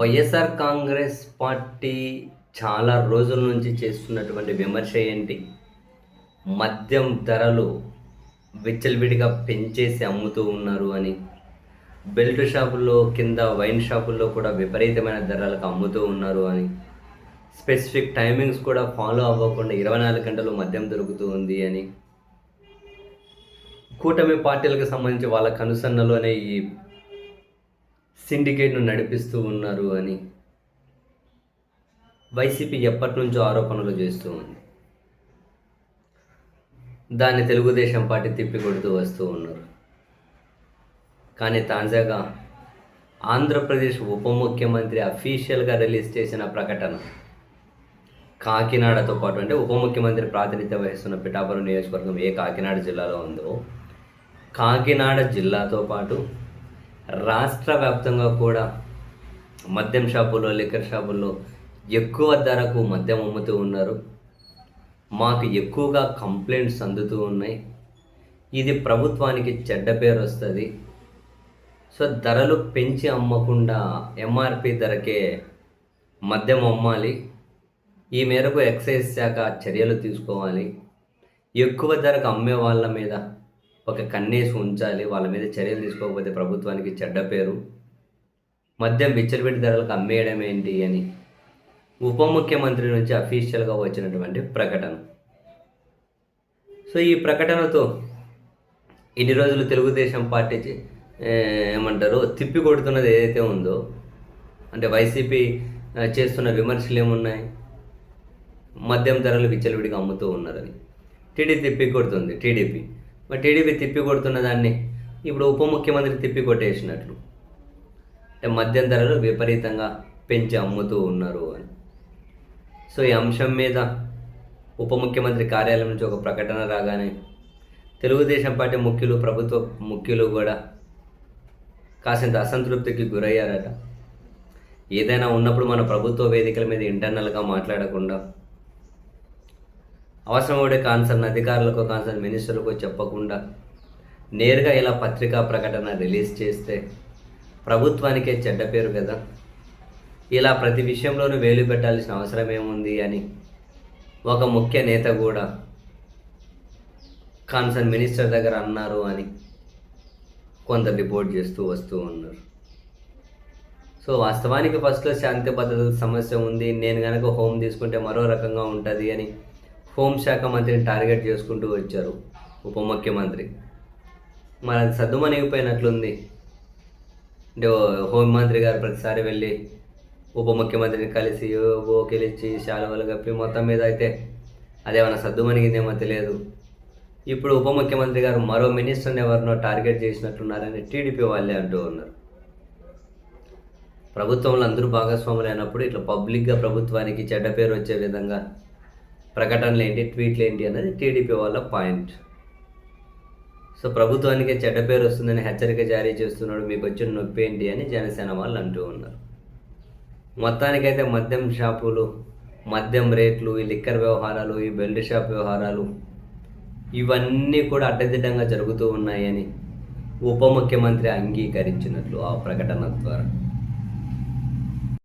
YSR Congress party చాలా రోజుల నుంచి చేస్తున్నటువంటి విమర్శ ఏంటి? మద్యం ధరలు విచ్చలవిడిగా పెంచేసి అమ్ముతూ ఉన్నారు అని బెల్ట్ షాపుల్లో కింద వైన్ షాపుల్లో కూడా విపరీతమైన ధరలకు అమ్ముతూ ఉన్నారు అని స్పెసిఫిక్ టైమింగ్స్ కూడా ఫాలో అవ్వకుండా ఇరవై నాలుగు గంటలు మద్యం దొరుకుతూ ఉంది అని కూటమి పార్టీలకు సంబంధించి వాళ్ళ కనుసన్నలోనే ఈ సిండికేట్ను నడిపిస్తూ ఉన్నారు అని వైసీపీ ఎప్పటి నుంచో ఆరోపణలు చేస్తూ ఉంది. దాన్ని తెలుగుదేశం పార్టీ తిప్పి కొడుతూ వస్తూ ఉన్నారు. కానీ తాజాగా ఆంధ్రప్రదేశ్ ఉప ముఖ్యమంత్రి అఫీషియల్గా రిలీజ్ చేసిన ప్రకటన కాకినాడతో పాటు అంటే ఉప ముఖ్యమంత్రి ప్రాతినిధ్యం వహిస్తున్న పిఠాపురం నియోజకవర్గం ఏ కాకినాడ జిల్లాలో ఉందో కాకినాడ జిల్లాతో పాటు రాష్ట్ర వ్యాప్తంగా కూడా మద్యం షాపుల్లో లిక్కర్ షాపుల్లో ఎక్కువ ధరకు మద్యం అమ్ముతూ ఉన్నారు. మాకు ఎక్కువగా కంప్లైంట్స్ అందుతూ ఉన్నాయి. ఇది ప్రభుత్వానికి చెడ్డ పేరు వస్తుంది. సో ధరలు పెంచి అమ్మకుండా ఎంఆర్పి ధరకే మద్యం అమ్మాలి. ఈ మేరకు ఎక్సైజ్ శాఖ చర్యలు తీసుకోవాలి. ఎక్కువ ధరకు అమ్మే వాళ్ళ మీద ఒక కన్నేసి ఉంచాలి వాళ్ళ మీద చర్యలు తీసుకోకపోతే ప్రభుత్వానికి చెడ్డ పేరు. మద్యం విచ్చలవిడి ధరలకు అమ్మేయడం ఏంటి అని ఉప ముఖ్యమంత్రి నుంచి అఫీషియల్గా వచ్చినటువంటి ప్రకటన. సో ఈ ప్రకటనతో ఇన్ని రోజులు తెలుగుదేశం పార్టీ ఏమంటారు తిప్పి కొడుతున్నది ఏదైతే ఉందో అంటే వైసీపీ చేస్తున్న విమర్శలు ఏమున్నాయి? మద్యం ధరలు విచ్చలవిడిగా అమ్ముతూ ఉన్నారని టీడీపీ తిప్పి కొడుతుంది టీడీపీ. టీడీపీ తిప్పి కొడుతున్న దాన్ని ఇప్పుడు ఉప ముఖ్యమంత్రి తిప్పి కొట్టేసినట్లు అంటే మద్యం ధరలు విపరీతంగా పెంచి అమ్ముతూ ఉన్నారు అని. సో ఈ అంశం మీద ఉప ముఖ్యమంత్రి కార్యాలయం నుంచి ఒక ప్రకటన రాగానే తెలుగుదేశం పార్టీ ముఖ్యులు ప్రభుత్వ ముఖ్యులు కూడా కాసింత అసంతృప్తికి గురయ్యారట. ఏదైనా ఉన్నప్పుడు మన ప్రభుత్వ వేదికల మీద ఇంటర్నల్గా మాట్లాడకుండా అవసరమడే కాన్సర్న్ అధికారులకు కాన్సర్న్ మినిస్టర్లకు చెప్పకుండా నేరుగా ఇలా పత్రికా ప్రకటన రిలీజ్ చేస్తే ప్రభుత్వానికే చెడ్డ పేరు కదా? ఇలా ప్రతి విషయంలోనూ వేలు పెట్టాల్సిన అవసరం ఏముంది అని ఒక ముఖ్య నేత కూడా కాన్సర్న్ మినిస్టర్ దగ్గర అన్నారు అని కొంత రిపోర్ట్ చేస్తూ వస్తూ ఉన్నారు. సో వాస్తవానికి ఫస్ట్లో శాంతి భద్రత సమస్య ఉంది నేను కనుక హోమ్ తీసుకుంటే మరో రకంగా ఉంటుంది అని హోంశాఖ మంత్రిని టార్గెట్ చేసుకుంటూ వచ్చారు ఉప ముఖ్యమంత్రి. మరి అది సద్దుమణిగిపోయినట్లుంది. అంటే హోంమంత్రి గారు ప్రతిసారి వెళ్ళి ఉప ముఖ్యమంత్రిని కలిసి ఓకెలిచ్చి శాలువలు కప్పి మొత్తం మీద అయితే అదేమన్నా సద్దుమణిగిందేమో తెలియదు. ఇప్పుడు ఉప ముఖ్యమంత్రి గారు మరో మినిస్టర్ని ఎవరినో టార్గెట్ చేసినట్లున్నారని టీడీపీ వాళ్ళే అంటూ ఉన్నారు. ప్రభుత్వంలో అందరూ భాగస్వాములు అయినప్పుడు ఇట్లా పబ్లిక్గా ప్రభుత్వానికి చెడ్డ పేరు వచ్చే విధంగా ప్రకటనలు ఏంటి ట్వీట్లు ఏంటి అనేది టీడీపీ వాళ్ళ పాయింట్. సో ప్రభుత్వానికి చెడ్డ పేరు వస్తుందని హెచ్చరిక జారీ చేస్తున్నాడు మీకు వచ్చిన నొప్పి ఏంటి అని జనసేన వాళ్ళు అంటూ ఉన్నారు. మొత్తానికైతే మద్యం షాపులు మద్యం రేట్లు ఈ లిక్కర్ వ్యవహారాలు ఈ బెల్ట్ షాప్ వ్యవహారాలు ఇవన్నీ కూడా అడ్డదిడ్డంగా జరుగుతూ ఉన్నాయని ఉప ముఖ్యమంత్రి అంగీకరించినట్లు ఆ ప్రకటన ద్వారా.